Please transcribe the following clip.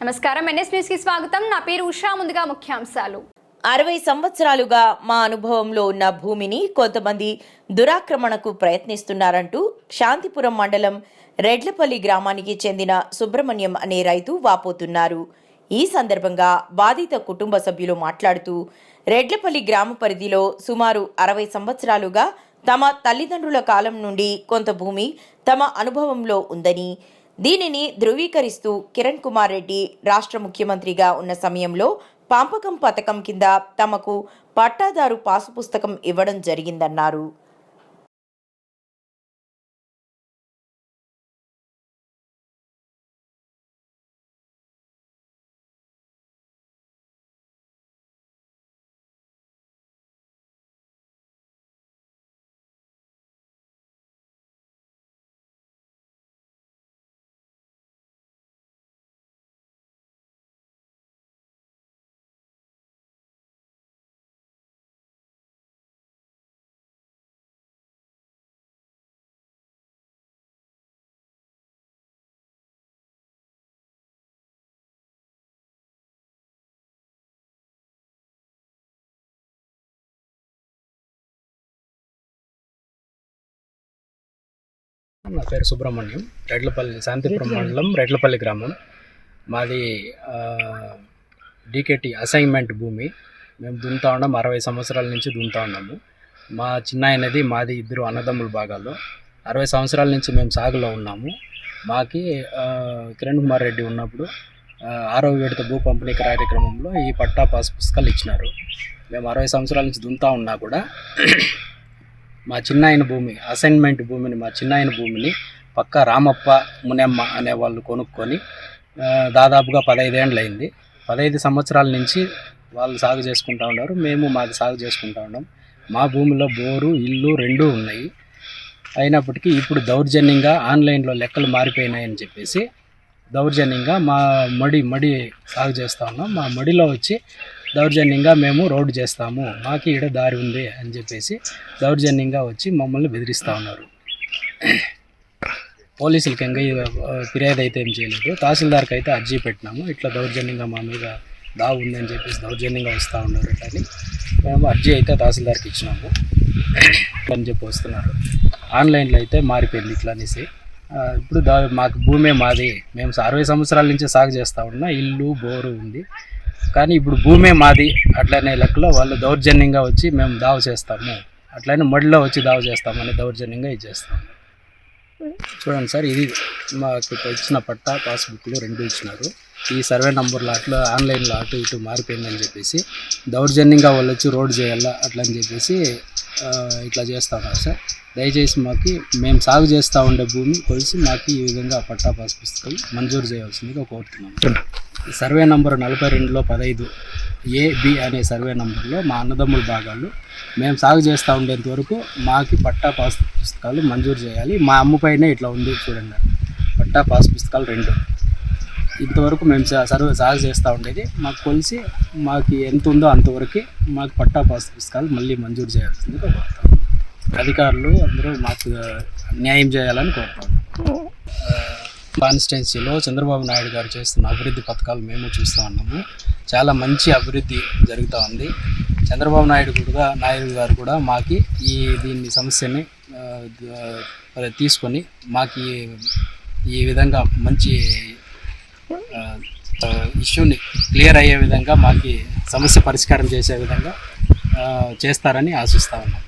నమస్కారం. ఎన్ఎస్ న్యూస్కి స్వాగతం. నా పేరు ఉషా. ముందుగా ముఖ్యాంశాలు. అరవై సంవత్సరాలుగా మా అనుభవంలో ఉన్న భూమిని కొంతమంది దురాక్రమణకు ప్రయత్నిస్తున్నారంటూ శాంతిపురం మండలం రెడ్లపల్లి గ్రామానికి చెందిన సుబ్రహ్మణ్యం అనే రైతు వాపోతున్నారు. ఈ సందర్భంగా బాధిత కుటుంబ సభ్యులు మాట్లాడుతూ రెడ్లపల్లి గ్రామ పరిధిలో సుమారు అరవై సంవత్సరాలుగా తమ తల్లిదండ్రుల కాలం నుండి కొంత భూమి తమ అనుభవంలో ఉందని దీనిని ధృవీకరిస్తూ కిరణ్ కుమార్ రెడ్డి రాష్ట్ర ముఖ్యమంత్రిగా ఉన్న సమయంలో పాంపకం పథకం కింద తమకు పట్టాదారు పాసు పుస్తకం ఇవ్వడం జరిగిందన్నారు. నా పేరు సుబ్రహ్మణ్యం. రెడ్లపల్లి శాంతిపురం మండలం రెడ్లపల్లి గ్రామం. మాది డీకేటీ అసైన్మెంట్ భూమి. మేము దున్నుతా ఉన్నాం అరవై సంవత్సరాల నుంచి దున్నుతా ఉన్నాము మా చిన్న ఆయనది మాది ఇద్దరు అన్నదమ్ముల భాగాలు అరవై సంవత్సరాల నుంచి మేము సాగులో ఉన్నాము. మాకి కిరణ్ కుమార్ రెడ్డి ఉన్నప్పుడు ఆ, ఆరవ విడత భూ పంపిణీ కార్యక్రమంలో ఈ పట్టా పాస్ పుస్తకాలు ఇచ్చినారు. మేము అరవై సంవత్సరాల నుంచి దున్నుతా ఉన్నా కూడా మా చిన్నాయన భూమి అసైన్మెంట్ భూమిని మా చిన్నాయన భూమిని పక్క రామప్ప మునెమ్మ అనే వాళ్ళు కొనుక్కొని దాదాపుగా పదహైదేండ్లు అయింది పదహైదు సంవత్సరాల నుంచి వాళ్ళు సాగు చేసుకుంటా ఉన్నారు. మేము మాది సాగు చేసుకుంటూ ఉన్నాం. మా భూమిలో బోరు ఇల్లు రెండూ ఉన్నాయి. అయినప్పటికీ ఇప్పుడు దౌర్జన్యంగా ఆన్లైన్లో లెక్కలు మారిపోయినాయని చెప్పేసి దౌర్జన్యంగా మా మడి మడి సాగు చేస్తూ ఉన్నాం. మా మడిలో వచ్చి దౌర్జన్యంగా మేము రోడ్డు చేస్తాము మాకు ఈడ దారి ఉంది అని చెప్పేసి దౌర్జన్యంగా వచ్చి మమ్మల్ని బెదిరిస్తూ ఉన్నారు. పోలీసులకి ఇంకా ఫిర్యాదు అయితే ఏం చేయలేదు. తహసీల్దార్కి అయితే అర్జీ పెట్టినాము. ఇట్లా దౌర్జన్యంగా మా మీద దావు ఉందని చెప్పేసి దౌర్జన్యంగా వస్తూ ఉన్నారు అని మేము అర్జీ అయితే తహసీల్దార్కి ఇచ్చినాము. అని చెప్పి వస్తున్నారు. ఆన్లైన్లో అయితే మారిపోయింది ఇట్లా అనేసి. ఇప్పుడు దా మాకు భూమే మాది. మేము అరవై సంవత్సరాల నుంచి సాగు చేస్తూ ఉన్నా. ఇల్లు బోరు ఉంది. కానీ ఇప్పుడు భూమే మాది అట్లనే లెక్కలో వాళ్ళు దౌర్జన్యంగా వచ్చి మేము దావ చేస్తాము. అట్లనే మడిలో వచ్చి దావ చేస్తామని దౌర్జన్యంగా ఇది చేస్తాము. చూడండి సార్ ఇది మాకు ఇచ్చిన పట్టా పాస్బుక్లు రెండు ఇచ్చినారు. ఈ సర్వే నంబర్లు అట్లా ఆన్లైన్లో అటు ఇటు మారిపోయిందని చెప్పేసి దౌర్జన్యంగా వాళ్ళు వచ్చి రోడ్ చేయాలా అట్లని చెప్పేసి ఇట్లా చేస్తా సార్. దయచేసి మాకు మేము సాగు చేస్తూ ఉండే భూమి కొలిసి మాకు ఈ విధంగా పట్టా పాస్ పుస్తకం మంజూరు చేయవలసిందిగా కోరుతున్నాం. సర్వే నంబర్ నలభై రెండులో పదహైదు ఏబి అనే సర్వే నంబర్లో మా అన్నదమ్ముల భాగాలు. మేము సాగు చేస్తూ ఉండేంత వరకు మాకి పట్టా పాస్ పుస్తకాలు మంజూరు చేయాలి. మా అమ్మపైనే ఇట్లా ఉంది చూడండి. పట్టా పాస్ పుస్తకాలు రెండు. ఇంతవరకు మేము సర్వే సాగు చేస్తూ ఉండేది. మాకు కొలిసి మాకు ఎంత ఉందో అంతవరకు మాకు పట్టా పాస్ పుస్తకాలు మళ్ళీ మంజూరు చేయాల్సిందిగా కోరుతాం అధికారులు అందరూ మాకు న్యాయం చేయాలని కోరుతాం కాన్స్టిట్యున్సీలో చంద్రబాబు నాయుడు గారు చేస్తున్న అభివృద్ధి పథకాలు మేము చూస్తూ ఉన్నాము. చాలా మంచి అభివృద్ధి జరుగుతూ ఉంది. చంద్రబాబు నాయుడు కూడా నాయుడు గారు కూడా మాకి ఈ దీన్ని సమస్యని తీసుకొని మాకు ఈ- ఈ విధంగా మంచి ఇష్యూని క్లియర్ అయ్యే విధంగా మాకు సమస్య పరిష్కారం చేసే విధంగా చేస్తారని ఆశిస్తా ఉన్నాం.